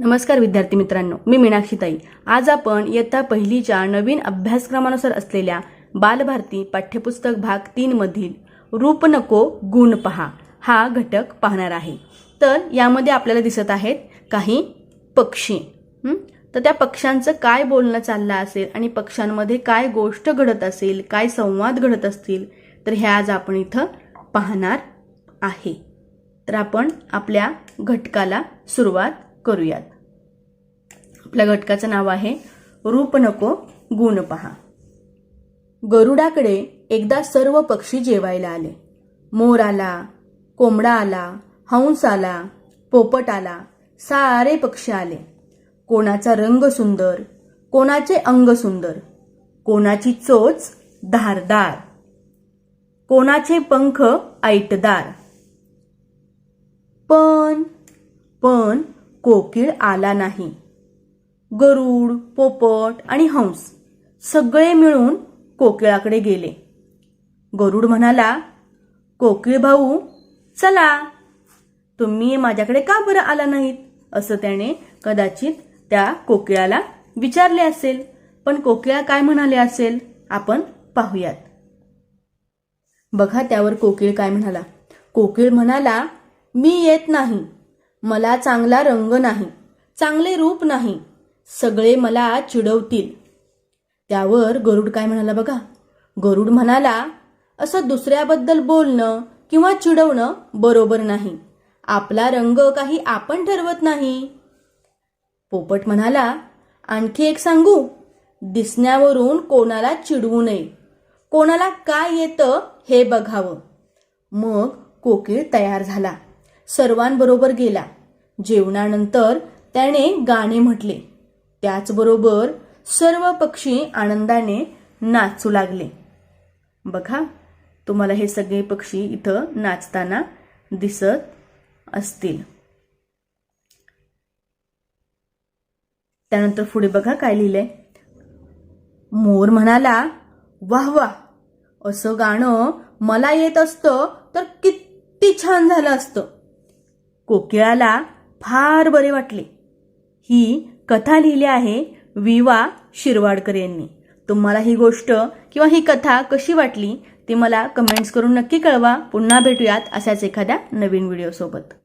नमस्कार विद्यार्थी मित्रांनो मी मीनाक्षीताई. आज आपण इयत्ता पहिलीच्या नवीन अभ्यासक्रमानुसार असलेल्या बालभारती पाठ्यपुस्तक भाग तीन मधील रूप नको गुण पहा हा घटक पाहणार आहे. तर यामध्ये आपल्याला दिसत आहेत काही पक्षी. तर त्या पक्ष्यांचं काय बोलणं चाललं असेल आणि पक्ष्यांमध्ये काय गोष्ट घडत असेल काय संवाद घडत असतील तर हे आज आपण इथं पाहणार आहे. तर आपण आपल्या घटकाला सुरुवात करूयात. आपल्या घटकाचं नाव आहे रूप नको गुण पहा. गरुडाकडे एकदा सर्व पक्षी जेवायला आले. मोर आला कोंबडा आला हंस आला पोपट आला सारे पक्षी आले. कोणाचा रंग सुंदर कोणाचे अंग सुंदर कोणाची चोच धारदार कोणाचे पंख ऐटदार. पण पण कोकिळ आला नाही. गरुड पोपट आणि हंस सगळे मिळून कोकिळाकडे गेले. गरुड म्हणाला कोकिळ भाऊ चला. तुम्ही माझ्याकडे का बरं आला नाहीत? असं त्याने कदाचित त्या कोकिळाला विचारले असेल. पण कोकिळा काय म्हणाले असेल आपण पाहूयात. बघा त्यावर कोकिळ काय म्हणाला. कोकिळ म्हणाला मी येत नाही. मला चांगला रंग नाही. चांगले रूप नाही. सगळे मला चिडवतील. त्यावर गरुड काय म्हणाला बघा? गरुड म्हणाला असं दुसऱ्याबद्दल बोलणं किंवा चिडवणं बरोबर नाही. आपला रंग काही आपण ठरवत नाही. पोपट म्हणाला आणखी एक सांगू? दिसण्यावरून कोणाला चिडवू नये. कोणाला काय येतं हे बघावं. मग कोकिळ तयार झाला. सर्वांबरोबर गेला. जेवणानंतर त्याने गाणे म्हटले. त्याचबरोबर सर्व पक्षी आनंदाने नाचू लागले. बघा तुम्हाला हे सगळे पक्षी इथं नाचताना दिसत असतील. त्यानंतर पुढे बघा काय लिहिलंय. मोर म्हणाला वाह वाह असं गाणं मला येत असतं तर किती छान झालं असतं. कोकिळाला फार बरे वाटले. ही कथा लिहिली आहे वि वा शिरवाडकर यांनी. तुम्हाला ही गोष्ट किंवा ही कथा कशी वाटली ती मला कमेंट्स करून नक्की कळवा. पुन्हा भेटूयात अशाच एखाद्या नवीन व्हिडिओसोबत